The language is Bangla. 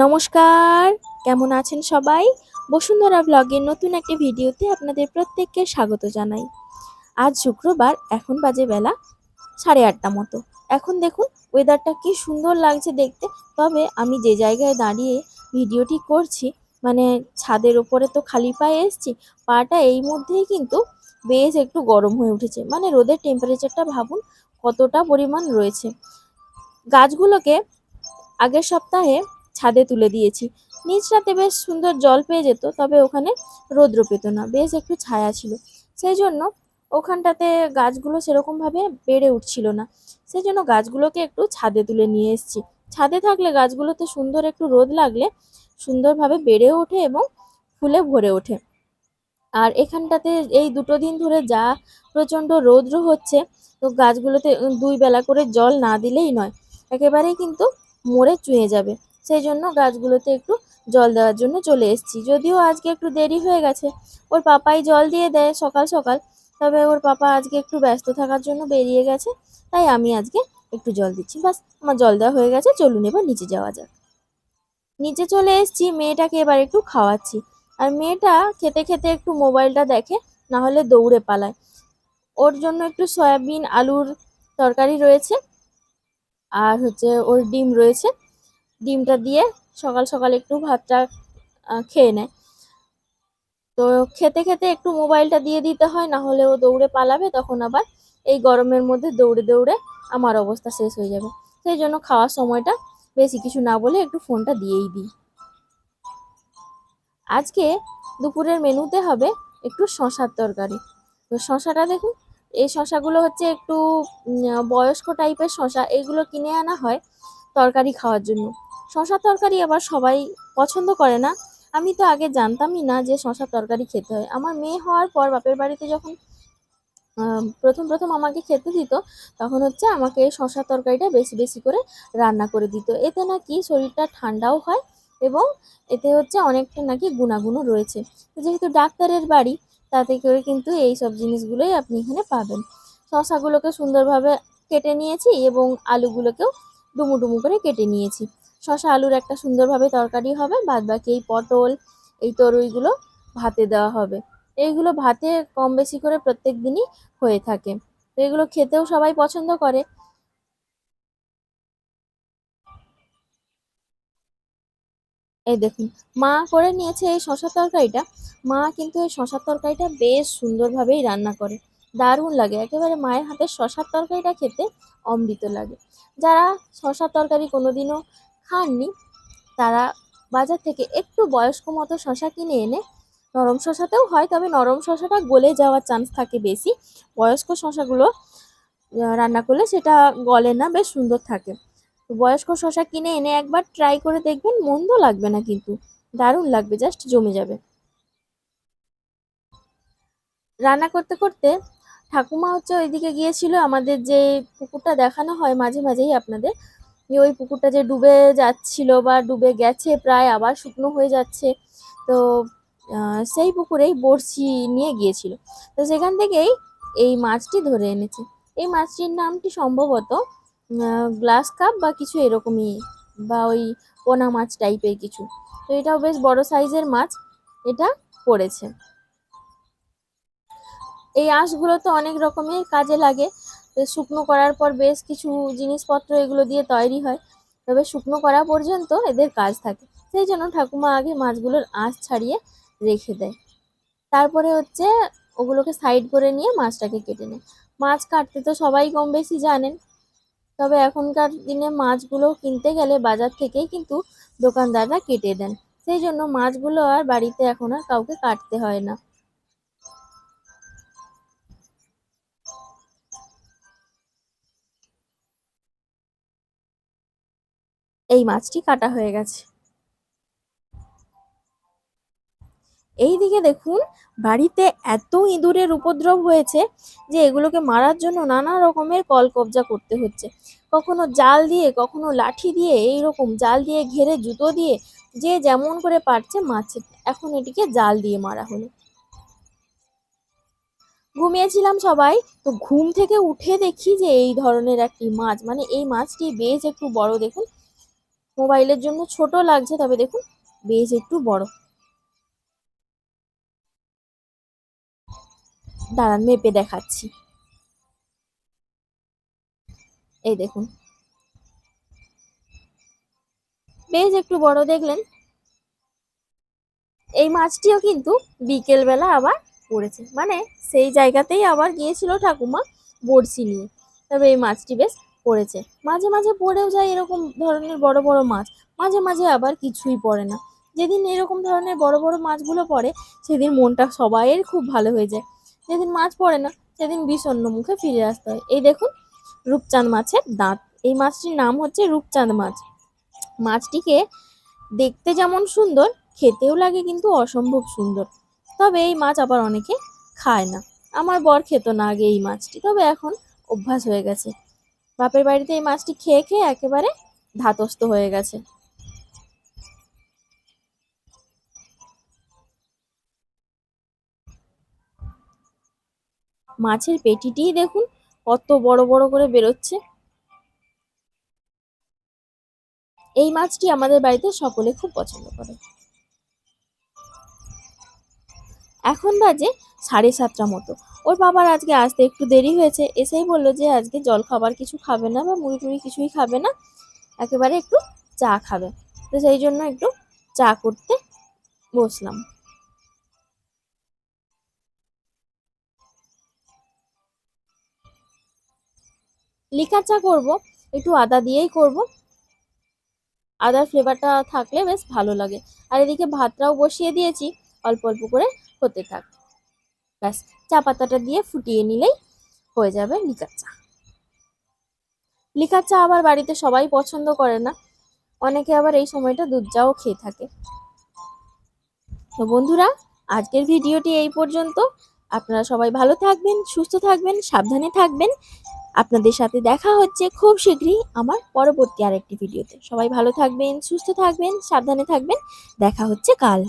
নমস্কার, কেমন আছেন সবাই? বসুন্ধরা ব্লগের নতুন একটি ভিডিওতে আপনাদের প্রত্যেককে স্বাগত জানাই। আজ শুক্রবার, এখন বাজে বেলা সাড়ে আটটা মতো। এখন দেখুন ওয়েদারটা কি সুন্দর লাগছে দেখতে। তবে আমি যে জায়গায় দাঁড়িয়ে ভিডিওটি করছি মানে ছাদের ওপরে তো খালি পায়ে এসছি, পাটা এই মধ্যেই কিন্তু বেশ একটু গরম হয়ে উঠেছে। মানে রোদের টেম্পারেচারটা ভাবুন কতটা পরিমাণ রয়েছে। গাছগুলোকে আগের সপ্তাহে ছাদে তুলে দিয়েছি। নিচ রাতে বেশ সুন্দর জল পেয়ে যেত, তবে ওখানে রৌদ্র পেত না, বেশ একটু ছায়া ছিল। সেই জন্য ওখানটাতে গাছগুলো সেরকমভাবে বেড়ে উঠছিল না। সেই জন্য গাছগুলোকে একটু ছাদে তুলে নিয়ে এসেছি। ছাদে থাকলে গাছগুলোতে সুন্দর একটু রোদ লাগলে সুন্দরভাবে বেড়ে ওঠে এবং ফুলে ভরে ওঠে। আর এখানটাতে এই দুটো দিন ধরে যা প্রচণ্ড রৌদ্র হচ্ছে, তো গাছগুলোতে দুই বেলা করে জল না দিলেই নয়। একেবারেই কিন্তু মরে চুঁয়ে যাবে। সেই জন্য গাছগুলোতে একটু জল দেওয়ার জন্য চলে এসেছি। যদিও আজকে একটু দেরি হয়ে গেছে। ওর পাপাই জল দিয়ে দেয় সকাল সকাল। তবে ওর পাপা আজকে একটু ব্যস্ত থাকার জন্য বেরিয়ে গেছে। তাই আমি আজকে একটু জল দিচ্ছি। বাস, আমার জল দেওয়া হয়ে গেছে। চলুন এবার নিচে যাওয়া যাক। নিচে চলে এসেছি। মেয়েটাকে এবার একটু খাওয়াচ্ছি। আর মেয়েটা খেতে খেতে একটু মোবাইলটা দেখে, না হলে দৌড়ে পালায়। ওর জন্য একটু সয়াবিন, আলুর তরকারি রয়েছে। আর হচ্ছে ওর ডিম রয়েছে। ডিমটা দিয়ে সকাল সকাল একটু ভাতটা খেয়ে নেয়। তো খেতে খেতে একটু মোবাইলটা দিয়ে দিতে হয়, না হলে ও দৌড়ে পালাবে, তখন আবার এই গরমের মধ্যে দৌড়ে দৌড়ে আমার অবস্থা শেষ হয়ে যাবে। সেই জন্য খাওয়ার সময়টা বেশি কিছু না বলে একটু ফোনটা দিয়েই দিই। আজকে দুপুরের মেনুতে হবে একটু শশার তরকারি। তো শশাটা দেখুন, এই শশাগুলো হচ্ছে একটু বয়স্ক টাইপের শশা, এগুলো কিনে আনা হয় তরকারি খাওয়ার জন্য। শশা তরকারি আবার সবাই পছন্দ করে না। আমি তো আগে জানতামই না যে শশা তরকারি খেতে হয়। আমার মেয়ে হওয়ার পর বাপের বাড়িতে যখন প্রথম প্রথম আমাকে খেতে দিত, তখন হচ্ছে আমাকে এই শশা তরকারিটা বেশি বেশি করে রান্না করে দিত। এতে নাকি শরীরটা ঠান্ডাও হয় এবং এতে হচ্ছে অনেকটা নাকি গুণাগুণও রয়েছে। যেহেতু ডাক্তারের বাড়ি, তাতে করে কিন্তু এই সব জিনিসগুলোই আপনি এখানে পাবেন। শশাগুলোকে সুন্দরভাবে কেটে নিয়েছি এবং আলুগুলোকেও ডুমু ডুমু করে কেটে নিয়েছি। শশা আলুর একটা সুন্দরভাবে তরকারি হবে বাদ বাকি এই পটল, এই তরুইগুলো ভাতে দেওয়া হবে। এইগুলো ভাতে কম বেশি করে প্রত্যেক দিনই হয়ে থাকে। তো এগুলো খেতেও সবাই পছন্দ করে। এই দেখুন, মা করে নিয়েছে এই শশা তরকারিটা। মা কিন্তু এই শশার তরকারিটা বেশ সুন্দরভাবেই রান্না করে। দারুণ লাগে। একেবারে মায়ের হাতের শশার তরকারিটা খেতে অমৃত লাগে। যারা শশার তরকারি কোনোদিনও খাননি। তারা বাজার থেকে একটু বয়স্ক মতো শশা কিনে এনে নরম শশাতেও হয়, তবে নরম শশাটা গলে যাওয়ার চান্স থাকে বেশি। বয়স্ক শশাগুলো রান্না করলে সেটা গলে না, বেশ সুন্দর থাকে। বয়স্ক শশা কিনে এনে একবার ট্রাই করে দেখবেন, মন্দ লাগবে না কিন্তু, দারুণ লাগবে জাস্ট জমে যাবে। রান্না করতে করতে ঠাকুমা হচ্ছে ওইদিকে গিয়েছিল, আমাদের যে পুকুরটা দেখানো হয় মাঝে মাঝেই আপনাদের যে ওই পুকুরটা যে ডুবে যাচ্ছিল বা ডুবে গেছে, প্রায় আবার শুকনো হয়ে যাচ্ছে। তো সেই পুকুরেই বড়শি নিয়ে গিয়েছিল। তো সেখান থেকেই এই মাছটি ধরে এনেছে। এই মাছটির নামটি সম্ভবত গ্লাস কাপ বা কিছু এরকমই বা ওই পোনা মাছ টাইপের কিছু। তো এটাও বেশ বড় সাইজের মাছ, এটা পড়েছে। এই আঁশগুলো তো অনেক রকমের কাজে লাগে। শুকনো করার পর বেশ কিছু জিনিসপত্র এগুলো দিয়ে তৈরি হয়। তবে শুকনো করা পর্যন্ত এদের কাজ থাকে। সেই জন্য ঠাকুমা আগে মাছগুলোর আঁশ ছাড়িয়ে রেখে দেয়। তারপরে হচ্ছে ওগুলোকে সাইড করে নিয়ে মাছটাকে কেটে নেয়। মাছ কাটতে তো সবাই কম বেশি জানেন। তবে এখনকার দিনে মাছগুলো কিনতে গেলে বাজার থেকেই কিন্তু দোকানদাররা কেটে দেন। সেই জন্য মাছগুলো আর বাড়িতে এখন আর কাউকে কাটতে হয় না। এই মাছটি কাটা হয়ে গেছে। এই দিকে দেখুন, বাড়িতে এত ইঁদুরের উপদ্রব হয়েছে যে এগুলোকে মারার জন্য নানা রকমের কল কবজা করতে হচ্ছে। কখনো জাল দিয়ে, কখনো লাঠি দিয়ে এই রকম জাল দিয়ে, ঘেরে জুতো দিয়ে, যে যেমন করে পারছে মারছে। এখন এটিকে জাল দিয়ে মারা হলো। ঘুমিয়েছিলাম সবাই, তো ঘুম থেকে উঠে দেখি যে এই ধরনের একটি মাছ মানে এই মাছটি বেশ একটু বড় দেখুন মোবাইলের জন্য ছোট লাগছে, তবে দেখুন, বেশ একটু বড়। দাঁড়ান, মেপে দেখাচ্ছি। এই দেখুন। বেশ একটু বড় দেখলেন। এই মাছটিও কিন্তু বিকেলবেলা আবার পড়েছে। মানে সেই জায়গাতেই আবার গিয়েছিল ঠাকুমা বড়শি নিয়ে। তবে এই মাছটি বেশ পড়েছে। মাঝে মাঝে পড়েও যায় এরকম ধরনের বড় বড় মাছ। মাঝে মাঝে আবার কিছুই পড়ে না। যেদিন এরকম ধরনের বড় বড় মাছগুলো পড়ে, সেদিন মনটা সবাইয়ের খুব ভালো হয়ে যায়। যেদিন মাছ পড়ে না, সেদিন বিষণ্ণ মুখে ফিরে আসতে হয়। এই দেখুন, রূপচাঁদ মাছের দাঁত। এই মাছটির নাম হচ্ছে রূপচাঁদ মাছ। মাছটিকে দেখতে যেমন সুন্দর, খেতেও লাগে কিন্তু অসম্ভব সুন্দর। তবে এই মাছ আবার অনেকে খায় না। আমার বর খেত না আগে এই মাছটি। তবে এখন অভ্যাস হয়ে গেছে। বাপের বাড়িতে এই মাছটি খেয়ে খেয়ে একেবারে ধাতস্থ হয়ে গেছে। মাছের পেটিটিই দেখুন কত বড় বড় করে বেরোচ্ছে। এই মাছটি আমাদের বাড়িতে সকলে খুব পছন্দ করে। এখন বাজে সাড়ে সাতটা মতো। ওর বাবার আজকে আসতে একটু দেরি হয়েছে, এসেই বলল যে আজকে জল খাবার কিছু খাবে না বা মুড়ি টুড়ি কিছুই খাবে না, একেবারে একটু চা খাবে। তো সেই জন্য একটু চা করতে বসলাম। লিকা চা করব, একটু আদা দিয়েই করব। আদার ফ্লেভারটা থাকলে বেশ ভালো লাগে। আর এদিকে ভাতটাও বসিয়ে দিয়েছি, অল্প অল্প করে হতে থাক। ব্যাস, চা পাতাটা দিয়ে ফুটিয়ে নিলেই হয়ে যাবে লিকার চা। লিকার চা আবার বাড়িতে সবাই পছন্দ করে না। অনেকে আবার এই সময়টা দুধ চাও খেয়ে থাকে। তো বন্ধুরা, আজকের ভিডিওটি এই পর্যন্ত। আপনারা সবাই ভালো থাকবেন, সুস্থ থাকবেন, সাবধানে থাকবেন। আপনাদের সাথে দেখা হচ্ছে খুব শীঘ্রই আমার পরবর্তী আরেকটি ভিডিওতে। সবাই ভালো থাকবেন, সুস্থ থাকবেন, সাবধানে থাকবেন। দেখা হচ্ছে কাল।